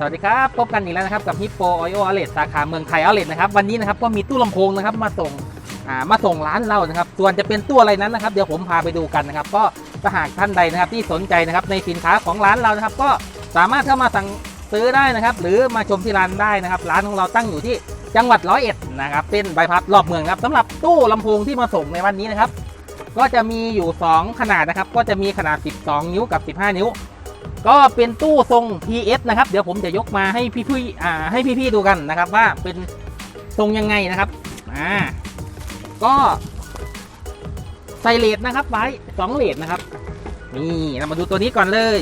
สวัสดีครับ พบกันอีกแล้วนะครับกับฮิปโปออยโออเลสสาขาเมืองไทยอเลสนะครับวันนี้นะครับก็มีตู้ลำโพงนะครับมาส่งามาส่งร้านเรานะครับ ส่วนจะเป็นตู้อะไรนั้นนะครับเดี๋ยวผมพาไปดูกันนะครับ ก็ถ้าหากท่านใดนะครับที่สนใจนะครับในสินค้าของร้านเรานะครับ ก็สามารถเข้ามาสั่งซื้อได้นะครับ หรือมาชมที่ร้านได้นะครับ ร้านของเราตั้งอยู่ที่จังหวัดร้อยเอ็ดนะครับเส้นใบพัดรอบเมืองครับสำหรับตู้ลำโพงที่มาส่งในวันนี้นะครับ ก็จะมีอยู่ 2 ขนาดนะครับ ก็จะมีขนาด 12 นิ้วกับ 15 นิ้ว ก็เป็นตู้ทรง PS นะครับ เดี๋ยวผมจะยกมาให้พี่ๆอ่าให้พี่ๆดูกันนะครับว่าเป็นทรงยังไงนะครับอ่าก็ใส่เลดนะครับไว้สองเลดนะครับ นี่เรามาดูตัวนี้ก่อนเลย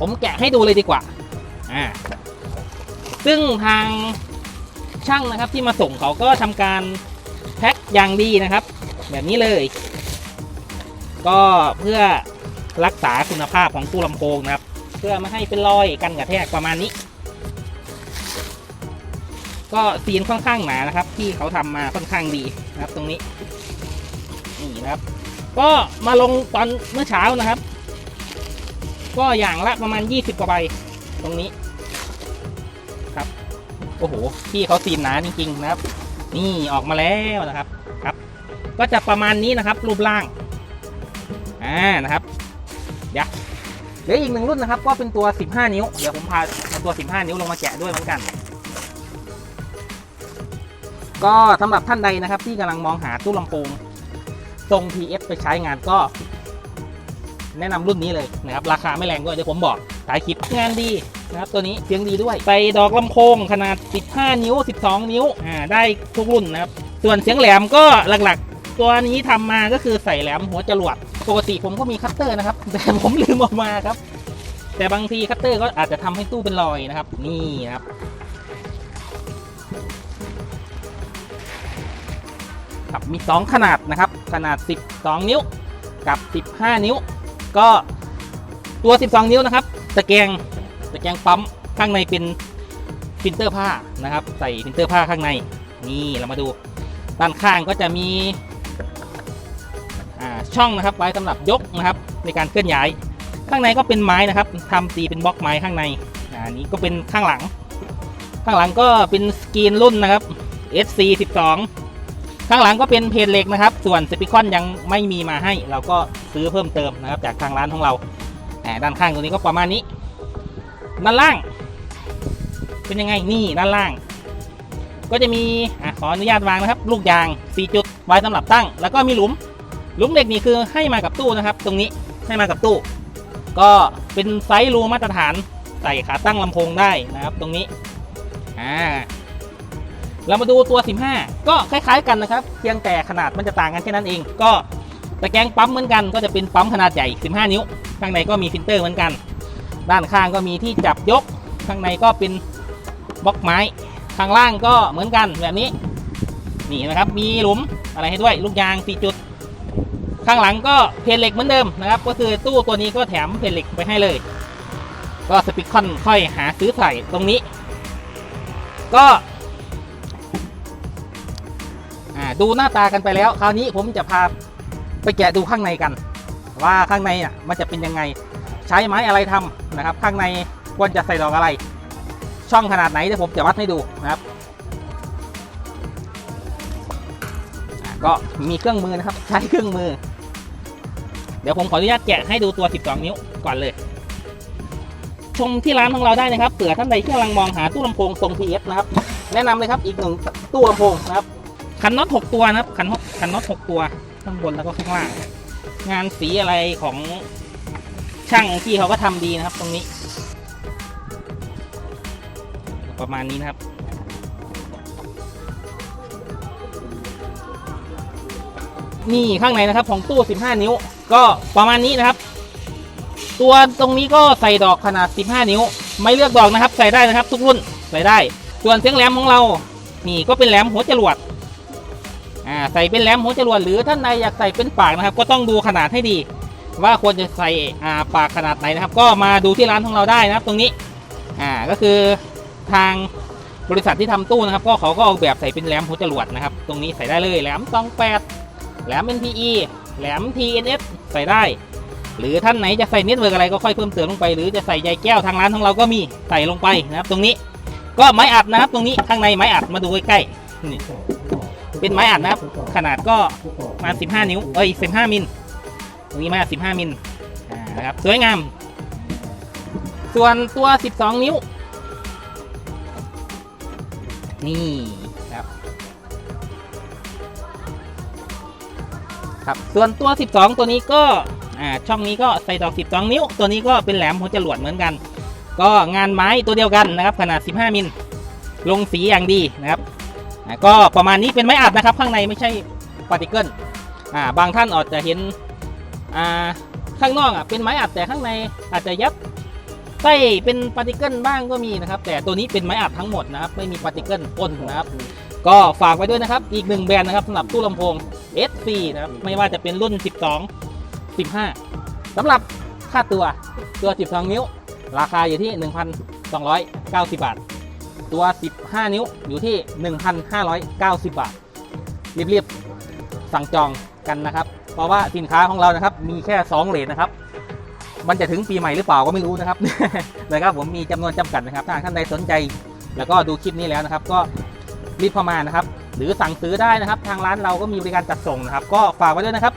ผมแกะให้ดูเลยดีกว่าอ่าซึ่งทางช่างนะครับที่มาส่งเขาก็ทำการแพ็คอย่างดีนะครับ แบบนี้เลย ก็เพื่อ รักษาคุณภาพของตู้ลำโพงนะครับ เพื่อไม่ให้เป็นรอยกันกระแทกประมาณนี้ ก็ซีนค่อนข้างหนานะครับ ที่เขาทำมาค่อนข้างดีนะครับ ตรงนี้นี่นะครับ ก็มาลงตอนเมื่อเช้านะครับ ก็อย่างละประมาณ 20 กว่าใบตรงนี้ครับโอ้โหพี่เขาซีนหนาจริง ๆ นะครับ นี่ออกมาแล้วนะครับครับ ก็จะประมาณนี้นะครับ รูปร่างอ่านะครับ เดี๋ยวเหลืออีกหนึ่งรุ่นนะครับ ก็เป็นตัว 15 นิ้ว เดี๋ยวผมพาตัว 15 นิ้วลงมาแกะด้วยเหมือนกัน ก็สำหรับท่านใดนะครับ ที่กำลังมองหาตู้ลำโพงทรง PS ไปใช้งานก็ แนะนำรุ่นนี้เลยนะครับ ราคาไม่แรงด้วยเดี๋ยวผมบอกถ่ายคลิปงานดีนะครับตัวนี้เสียงดีด้วยใส่ดอกลำโพงขนาด 15 นิ้ว 12 นิ้วอ่าได้ทุกรุ่นนะครับ ส่วนเสียงแหลมก็หลักๆ ตัวนี้ทำมาก็คือใส่แหลมหัวจรวด ปกติผมก็มีคัตเตอร์นะครับ แต่ผมลืมออกมาครับ แต่บางทีคัตเตอร์ก็อาจจะทำให้ตู้เป็นรอยนะครับ นี่นะครับครับมี 2 ขนาดนะครับ ขนาด 12 นิ้วกับ 15 นิ้ว ก็ตัว 12 นิ้วนะครับตะแกรงตะแกรงปั๊มข้างในเป็นฟิลเตอร์ผ้านะครับ ใส่ฟิลเตอร์ผ้าข้างในนี่เรามาดูด้านข้างก็จะมี ช่องนะครับไว้สำหรับยกนะครับในการเคลื่อนย้าย ข้างในก็เป็นไม้นะครับทำตีเป็นบล็อกไม้ข้างในอันนี้ก็เป็นข้างหลัง ข้างหลังก็เป็นสกรีนรุ่นนะครับ SC 12ข้างหลังก็เป็นเพจเหล็กนะครับ ส่วนสปิคอนยังไม่มีมาให้ เราก็ซื้อเพิ่มเติมนะครับ จากทางร้านของเราอ่ด้านข้างตัวนี้ก็ประมาณนี้ ด้านล่าง เป็นยังไงนี่ด้านล่าง ก็จะมีอะขออนุญาตวางนะครับ ลูกยาง 4 จุดไว้สำหรับตั้ง แล้วก็มีหลุม ลุมเหล็กนี่คือให้มากับตู้นะครับ ตรงนี้ให้มากับตู้ ก็เป็นไซส์รูมาตรฐานใส่ขาตั้งลำโพงได้นะครับ ตรงนี้อ่าเรามาดูตัว 15 ก็คล้ายๆกันนะครับ เพียงแต่ขนาดมันจะต่างกันแค่นั้นเอง ก็ตะแกรงปั๊มเหมือนกัน ก็จะเป็นปั๊มขนาดใหญ่ 15 นิ้ว ข้างในก็มีฟิลเตอร์เหมือนกัน ด้านข้างก็มีที่จับยก ข้างในก็เป็นบล็อกไม้ ข้างล่างก็เหมือนกันแบบนี้ นี่นะครับ มีหลุมอะไรให้ด้วย ลูกยาง 4 จุด ข้างหลังก็เพลเหล็กเหมือนเดิมนะครับ ก็คือตู้ตัวนี้ก็แถมเพลเหล็กไปให้เลย ก็สปิคอนค่อยหาซื้อใส่ตรงนี้ ก็ดูหน้าตากันไปแล้ว คราวนี้ผมจะพาไปแกะดูข้างในกัน ว่าข้างในอะมันจะเป็นยังไง ใช้ไม้อะไรทำนะครับ ข้างในควรจะใส่ดอกอะไร ช่องขนาดไหนเดี๋ยวผมจะวัดให้ดูนะครับ ก็มีเครื่องมือนะครับ ใช้เครื่องมือ เดี๋ยวผมขออนุญาตแกะให้ดูตัว 12 นิ้วก่อนเลย ชมที่ร้านของเราได้นะครับเผื่อท่านใดที่กำลังมองหาตู้ลำโพงทรง PS นะครับ แนะนำเลยครับอีกหนึ่งตู้ลำโพงนะครับคันน็อต6ตัวนะครับคันน็อตคันน็อต6ตัวข้างบนแล้วก็ข้างล่าง งานสีอะไรของช่างที่เขาก็ทำดีนะครับ ตรงนี้ ประมาณนี้นะครับนี่ข้างในนะครับของตู้ 15 นิ้ว ก็ประมาณนี้นะครับ ตัวตรงนี้ก็ใส่ดอกขนาด 15 นิ้ว ไม่เลือกดอกนะครับ ใส่ได้นะครับ ทุกรุ่นใส่ได้ ส่วนเสียงแหลมของเรา นี่ก็เป็นแหลมหัวจรวดอ่าใส่เป็นแหลมหัวจรวดหรือท่านใดอยากใส่เป็นปากนะครับ ก็ต้องดูขนาดให้ดี ว่าควรจะใส่อ่าปากขนาดไหนนะครับ ก็มาดูที่ร้านของเราได้นะครับ ตรงนี้อ่าก็คือทางบริษัทที่ทำตู้นะครับ ก็เขาก็ออกแบบใส่เป็นแหลมหัวจรวดนะครับ ตรงนี้ใส่ได้เลยแหลมตองแปด แหลม NPE แหลม TNS ใส่ได้ หรือท่านไหนจะใส่เน็ตเวิร์กอะไรก็ค่อยเพิ่มเติมลงไป หรือจะใส่ใยแก้วทางร้านของเราก็มีใส่ลงไปนะครับตรงนี้ ก็ไม้อัดนะครับตรงนี้ข้างในไม้อัดมาดูใกล้ๆนี่เป็นไม้อัดนะครับขนาดก็ประมาณ15 นิ้ว เอ้ย 15 มิลตรงนี้มา 15 มิลอ่านะครับสวยงาม ส่วนตัว 12 นิ้ว นี่ครับ ครับ ส่วนตัว 12 ตัวนี้ก็ช่องนี้ก็ใส่ดอก 12 นิ้ว ตัวนี้ก็เป็นแหลมหัวจรวดเหมือนกัน ก็งานไม้ตัวเดียวกันนะครับ ขนาด 15 มิลลงสีอย่างดีนะครับก็ประมาณนี้เป็นไม้อัดนะครับ ข้างในไม่ใช่ปาร์ติเกิลบางท่านอาจจะเห็นข้างนอกอะเป็นไม้อัดแต่ข้างในอาจจะยับไส้เป็นปาร์ติเกิลบ้างก็มีนะครับ แต่ตัวนี้เป็นไม้อัดทั้งหมดนะครับ ไม่มีปาร์ติเกิลปนนะครับก็ฝากไว้ด้วยนะครับ อีกหนึ่งแบรนด์นะครับสำหรับตู้ลำโพง SC นะครับ ไม่ว่าจะเป็นรุ่น 12 15 สำหรับค่าตัวตัว 12 นิ้ว ราคาอยู่ที่ 1,290 บาท ตัว 15 นิ้วอยู่ที่ 1,590 บาท รีบๆ สั่งจองกันนะครับ เพราะว่าสินค้าของเรานะครับ มีแค่ 2เลทนะครับ มันจะถึงปีใหม่หรือเปล่าก็ไม่รู้นะครับนะครับ ผมมีจำนวนจำกัดนะครับ ถ้าท่านใดสนใจ แล้วก็ดูคลิปนี้แล้วนะครับ ก็ รีบเข้ามานะครับ หรือสั่งซื้อได้นะครับ ทางร้านเราก็มีบริการจัดส่งนะครับ ก็ฝากไว้ด้วยนะครับ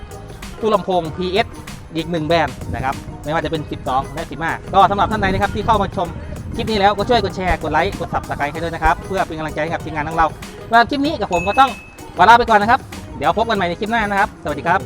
ตู้ลำโพง PS อีกหนึ่งแบรนด์นะครับ ไม่ว่าจะเป็น 12 และ 15 ก็สำหรับท่านใดนะครับที่เข้ามาชมคลิปนี้แล้วก็ช่วยกดแชร์ กดไลค์ กด subscribe ให้ด้วยนะครับ เพื่อเป็นกำลังใจให้กับทีมงานของเราสำหรับคลิปนี้กับผมก็ต้องขอลาไปก่อนนะครับ เดี๋ยวพบกันใหม่ในคลิปหน้านะครับ สวัสดีครับ